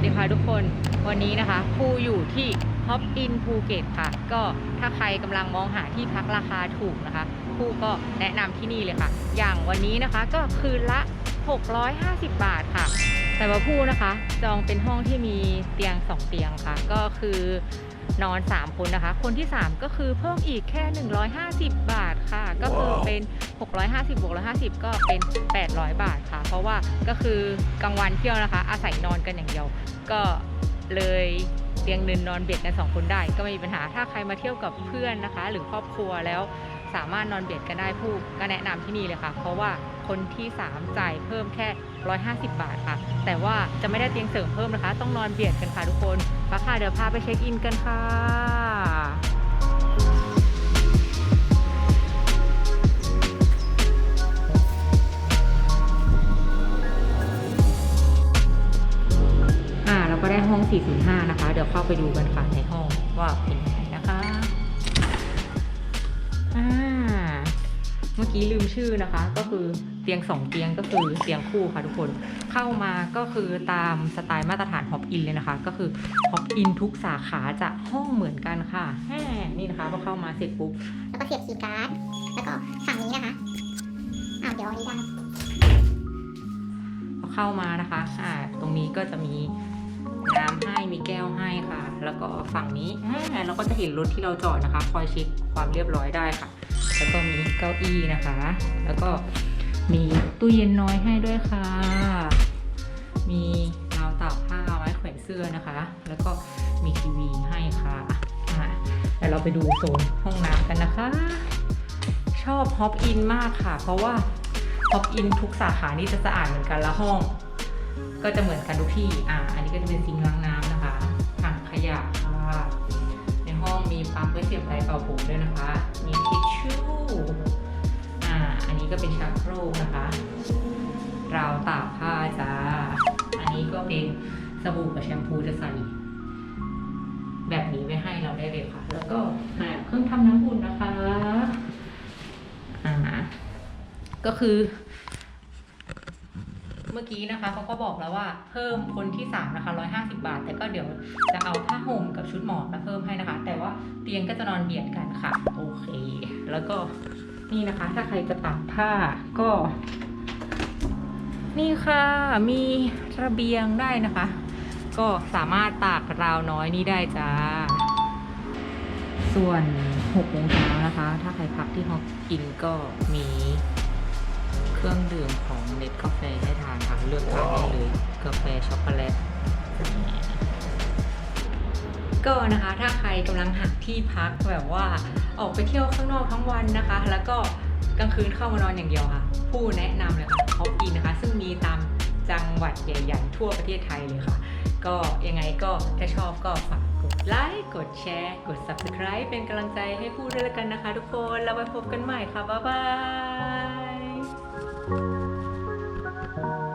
สดีค่ะทุกคนวันนี้นะคะภูอยู่ที่ Hop In ภูเก็ตค่ะ ก็ถ้าใครกำลังมองหาที่พักราคาถูกนะคะภูก็แนะนำที่นี่เลยค่ะ อย่างวันนี้นะคะก็คืนละ 650 บาทค่ะ แต่ว่าภูนะคะ จองเป็นห้องที่มีเตียง 2 เตียงค่ะ ก็คือนอน 3 คนนะคะ คนที่ 3 ก็คือเพิ่มอีกแค่ 150 บาทค่ะ ก็คือเป็น 650บวก150 ก็เป็น 800 บาทค่ะ เพราะว่าก็คือกลางวันเที่ยวนะคะ อาศัยนอนกันอย่างเดียว ก็เลยเตียงนึงนอนเบ็ดกันสองคนได้ ก็ไม่มีปัญหาถ้าใครมาเที่ยวกับเพื่อนนะคะ หรือครอบครัวแล้วสามารถนอนเบ็ดกันได้ผู้ก็แนะนำที่นี่เลยค่ะ เพราะว่าคนที่ 3 จ่ายเพิ่มแค่ 150 บาทค่ะ แต่ว่าจะไม่ได้เตียงเสริมเพิ่มนะคะ ต้องนอนเบียดกันค่ะทุกคนปะค่ะเดี๋ยวพาไปเช็คอินกันค่ะ ห้อง 405 นะคะ เดี๋ยวเข้าไปดูกันค่ะในห้องว่าเป็นยังไงนะคะ อ่า เมื่อกี้ลืมชื่อนะคะ ก็คือเตียง2เตียงก็คือเตียงคู่ค่ะทุกคน เข้ามาก็คือตามสไตล์มาตรฐานฮอปอินเลยนะคะ ก็คือฮอปอินทุกสาขาจะห้องเหมือนกันค่ะแฮ่นี่นะคะพอเข้ามาเสร็จปุ๊บ แล้วก็เสียบคีย์การ์ด แล้วก็ฝั่งนี้นะคะอ้าวเดี๋ยวอันนี้ได้พอเข้ามานะคะ อ่า ตรงนี้ก็จะมี น้ำให้มีแก้วให้ค่ะ แล้วก็ฝั่งนี้อ่าเราก็จะเห็นรถที่เราจอดนะคะ คอยเช็คความเรียบร้อยได้ค่ะ แล้วก็มีเก้าอี้นะคะ แล้วก็มีตู้เย็นน้อยให้ด้วยค่ะ มีราวตากผ้าไว้แขวนเสื้อนะคะ แล้วก็มีทีวีให้ค่ะอ่าเดี๋ยวเราไปดูโซนห้องน้ำกันนะคะ ชอบฮอปอินมากค่ะ เพราะว่าฮอปอินทุกสาขานี่จะสะอาดเหมือนกันล้วห้อง ก็จะเหมือนกันทุกที่ อ่า อันนี้ก็จะเป็น เป็นชักโครกนะคะราวตากผ้าจ้า อันนี้ก็เป็นสบู่กับแชมพูจะใส่ แบบนี้ไว้ให้เราได้เลยค่ะ แล้วก็อ่าเครื่องทำน้ำอุ่นนะคะอ่าก็คือ เมื่อกี้นะคะเขาก็บอกแล้วว่า เพิ่มคนที่3นะคะ150บาท แต่ก็เดี๋ยวจะเอาผ้าห่มกับชุดหมอนมาเพิ่มให้นะคะ แต่ว่าเตียงก็จะนอนเบียดกันค่ะ โอเค แล้วก็ นี่นะคะ ถ้าใครจะตากผ้าก็ นี่ค่ะ มีระเบียงได้นะคะ ก็สามารถตากราวน้อยนี่ได้จ้า ส่วน6โมงเช้านะคะ ถ้าใครพักที่ฮอกกินก็มีเครื่องดื่มของเน็ตกาแฟให้ทานค่ะเลือกทานได้เลยกาแฟช็อกโกแลตก็นะคะถ้าใครกำลังหาที่พักแบบว่า ออกไปเที่ยวข้างนอกทั้งวันนะคะ แล้วก็กลางคืนเข้ามานอนอย่างเดียวค่ะ ผู้แนะนำเลยค่ะฮอปอินนะคะ ซึ่งมีตามจังหวัดใหญ่ๆ ทั่วประเทศไทยเลยค่ะ ก็ยังไงก็ถ้าชอบก็ฝากกดไลค์ กดแชร์ กด subscribe เป็นกำลังใจให้ผู้ด้วยกันนะคะ ทุกคน แล้วไว้พบกันใหม่ค่ะ บ๊ายบาย